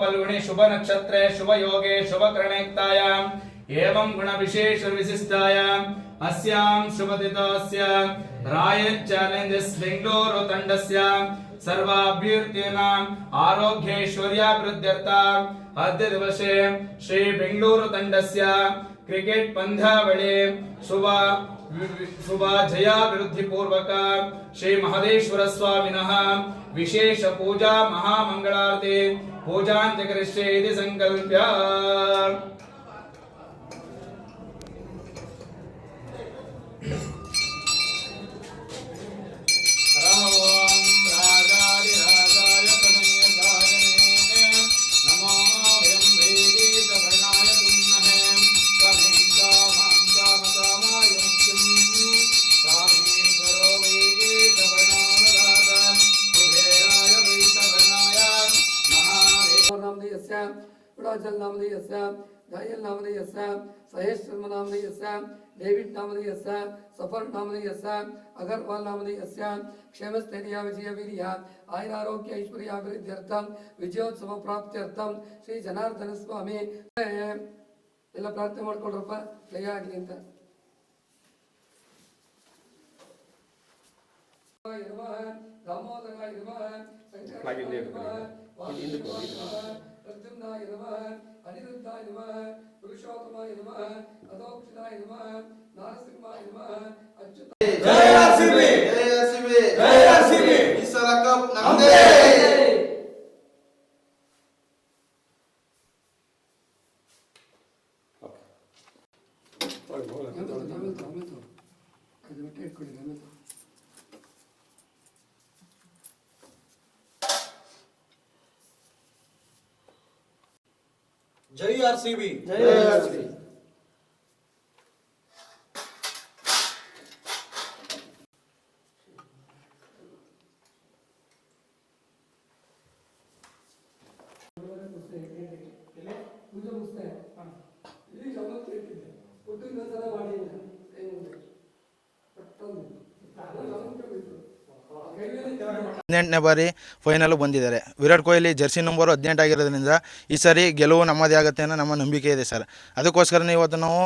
फल्गुणि शुभ नक्षत्रे शुभ योगे शुभ करणेक्तायाम् एवं गुण विशेष विशिष्टायाम् अस्यां शुभदितस्य रायत् चैलेंजस् बेंगलुरु तण्डस्य सर्वाभ्यर्थीनाम् आरोग्यैश्वर्याभिवृद्ध्यर्थम् अद्य दिवसे श्री बेंगलुरु तण्डस्य क्रिकेट् पन्ध्यावळि शुभ सुभाजयाभिवृद्धिपूर्वक श्रीमहदेश्वरस्वामिनः विशेषपूजा महामङ्गलार्ते पूजाञ्जकरिष्ये इति संकल्प விடாச்சல் நாமதேயச தானியல் நாமதேயச சஹேஷ் சர்ம நாமதேயச டேவிட் நாமதேயச சஃபர் நாமதேயச அகர்வால் நாமதேயச क्षेमस्थैर्य विजय वीर आयुरारोग्य ऐश्वर्याभिवृद्ध्यर्थम विजयोत्सव प्राप्त्यर्थम ಶ್ರೀ ಜನಾರ್ದನ ಸ್ವಾಮಿ ಎಲ್ಲ ಪ್ರಾರ್ಥನೆ ಮಾಡ್ಕೊಳ್ರಪ್ಪ ಜಯ ಆಗಲಿ ಅಂತ ಇರುವ ದಾಮೋದರ ಇರುವ ಸಂಕಟ ಇರುವ ನಮಃ ಪ್ರದ್ಯುಮ್ನಾಯ ನಮಃ ಅನಿರುದ್ಧಾಯ ನಮಃ ಪುರುಷೋತ್ತಮಾಯ ನಮಃ ಅಧೋಕ್ಷಿತಾಯ ನಮಃ ನಾರಸಿಂಹಾಯ ನಮಃ ಅಚ್ಯುತ ಜೈ ಆರ್ಸಿಬಿ ಜೈ ಆರ್ಸಿಬಿ ಜೈ ಆರ್ಸಿಬಿ ಈ ಸಲ ಕಪ್ ನಮ್ದೇ ಆಮೇಲೆ ತಗೋ, ಆಮೇಲೆ ತಗೋ, ಆಮೇಲೆ ತಗೋ. ಅದು ಇನ್ನೊಂದ್ಸಲ ಮಾಡಿ ಕೈ ಮುಂದೆ ಪಟ್ಟಂದು ಹದಿನೆಂಟನೇ ಬಾರಿ ಫೈನಲ್ ಬಂದಿದ್ದಾರೆ. ವಿರಾಟ್ ಕೊಹ್ಲಿ ಜರ್ಸಿ ನಂಬರು ಹದಿನೆಂಟು ಆಗಿರೋದ್ರಿಂದ ಈ ಸಾರಿ ಗೆಲುವು ನಮ್ಮದೇ ಆಗುತ್ತೆ ಅನ್ನೋ ನಮ್ಮ ನಂಬಿಕೆ ಇದೆ ಸರ್. ಅದಕ್ಕೋಸ್ಕರನೇ ಇವತ್ತು ನಾವು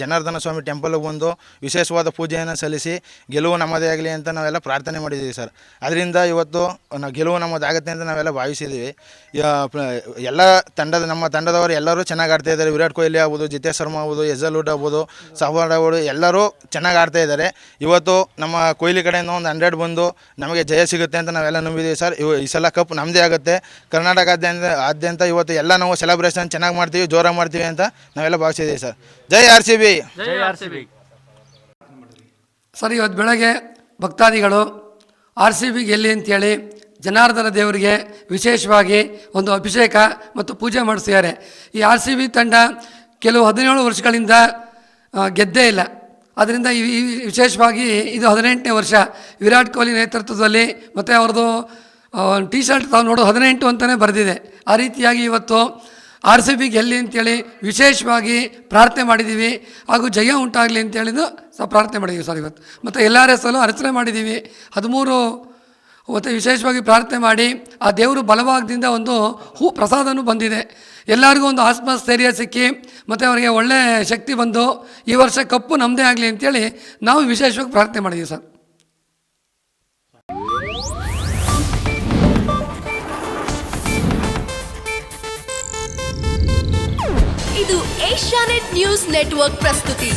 ಜನಾರ್ದನ ಸ್ವಾಮಿ ಟೆಂಪಲ್ಗೆ ಬಂದು ವಿಶೇಷವಾದ ಪೂಜೆಯನ್ನು ಸಲ್ಲಿಸಿ ಗೆಲುವು ನಮ್ಮದೇ ಆಗಲಿ ಅಂತ ನಾವೆಲ್ಲ ಪ್ರಾರ್ಥನೆ ಮಾಡಿದ್ದೀವಿ ಸರ್. ಅದರಿಂದ ಇವತ್ತು ನಾವು ಗೆಲುವು ನಮ್ಮದಾಗುತ್ತೆ ಅಂತ ನಾವೆಲ್ಲ ಭಾವಿಸಿದ್ದೀವಿ. ಎಲ್ಲ ತಂಡದ, ನಮ್ಮ ತಂಡದವರು ಎಲ್ಲರೂ ಚೆನ್ನಾಗಿ ಆಡ್ತಾ ಇದ್ದಾರೆ. ವಿರಾಟ್ ಕೊಹ್ಲಿ ಆಗ್ಬೋದು, ಜಿತೇಶ್ ಶರ್ಮಾ ಆಗ್ಬೋದು ಎಜಲ್ವುಡ್ ಆಗ್ಬೋದು ಸಫಾಡ್ ಆಗ್ಬೋದು ಎಲ್ಲರೂ ಚೆನ್ನಾಗಿ ಆಡ್ತಾ ಇದ್ದಾರೆ. ಇವತ್ತು ನಮ್ಮ ಕೊಹ್ಲಿ ಕಡೆಯಿಂದ ಒಂದು ಹಂಡ್ರೆಡ್ ಬಂದು ನಮಗೆ ಜಯ ಸಿಗುತ್ತೆ ಅಂತ ನಾವೆಲ್ಲ ನಂಬಿದ್ದೀವಿ ಸರ್ ಇವು ಈ ಸಲ ಕಪ್ ನಮ್ಮದೇ ಆಗುತ್ತೆ. ಕರ್ನಾಟಕಾದ್ಯಂತ ಆದ್ಯಂತ ಇವತ್ತು ಎಲ್ಲ ನಾವು ಸೆಲೆಬ್ರೇಷನ್ ಚೆನ್ನಾಗಿ ಮಾಡ್ತೀವಿ ಜೋರಾಗಿ ಮಾಡ್ತೀವಿ ಅಂತ ನಾವೆಲ್ಲ ಭಾವಿಸಿದ್ದೀವಿ ಸರ್. ಜೈ ಆರ್ ಸಿ ಬಿ. ಸರ್ ಇವತ್ತು ಬೆಳಗ್ಗೆ ಭಕ್ತಾದಿಗಳು ಆರ್ ಸಿ ಬಿ ಗೆಲ್ಲಿ ಅಂತೇಳಿ ಜನಾರ್ದನ ದೇವರಿಗೆ ವಿಶೇಷವಾಗಿ ಒಂದು ಅಭಿಷೇಕ ಮತ್ತು ಪೂಜೆ ಮಾಡಿಸಿದ್ದಾರೆ. ಈ ಆರ್ ಸಿ ಬಿ ತಂಡ ಕೆಲವು ಹದಿನೇಳು ವರ್ಷಗಳಿಂದ ಗೆದ್ದೇ ಇಲ್ಲ. ಅದರಿಂದ ಈ ವಿಶೇಷವಾಗಿ ಇದು ಹದಿನೆಂಟನೇ ವರ್ಷ ವಿರಾಟ್ ಕೊಹ್ಲಿ ನೇತೃತ್ವದಲ್ಲಿ ಮತ್ತು ಅವ್ರದ್ದು ಟಿ ಶರ್ಟ್ ತಾವು ನೋಡೋ ಹದಿನೆಂಟು ಅಂತಲೇ ಬರೆದಿದೆ. ಆ ರೀತಿಯಾಗಿ ಇವತ್ತು ಆರ್ ಸಿ ಬಿ ಗೆಲ್ಲಿ ಅಂತೇಳಿ ವಿಶೇಷವಾಗಿ ಪ್ರಾರ್ಥನೆ ಮಾಡಿದ್ದೀವಿ ಹಾಗೂ ಜಯ ಉಂಟಾಗಲಿ ಅಂತೇಳಿದು ಸಹ ಪ್ರಾರ್ಥನೆ ಮಾಡಿದ್ದೀವಿ ಸರ್ ಇವತ್ತು. ಮತ್ತು ಎಲ್ಲರ ಅಲ್ಲೂ ಅರ್ಚನೆ ಮಾಡಿದ್ದೀವಿ ಹದಿಮೂರು ಮತ್ತು ವಿಶೇಷವಾಗಿ ಪ್ರಾರ್ಥನೆ ಮಾಡಿ ಆ ದೇವರು ಬಲಭಾಗದಿಂದ ಒಂದು ಹೂ ಪ್ರಸಾದನೂ ಬಂದಿದೆ. ಎಲ್ಲರಿಗೂ ಒಂದು ಆತ್ಮಸ್ಥೈರ್ಯ ಸಿಕ್ಕಿ ಮತ್ತು ಅವರಿಗೆ ಒಳ್ಳೆಯ ಶಕ್ತಿ ಬಂದು ಈ ವರ್ಷ ಕಪ್ಪು ನಮ್ಮದೇ ಆಗಲಿ ಅಂತೇಳಿ ನಾವು ವಿಶೇಷವಾಗಿ ಪ್ರಾರ್ಥನೆ ಮಾಡಿದ್ದೀವಿ ಸರ್. ಇದು ಏಷ್ಯಾನೆಟ್ ನ್ಯೂಸ್ ನೆಟ್ವರ್ಕ್ ಪ್ರಸ್ತುತಿ.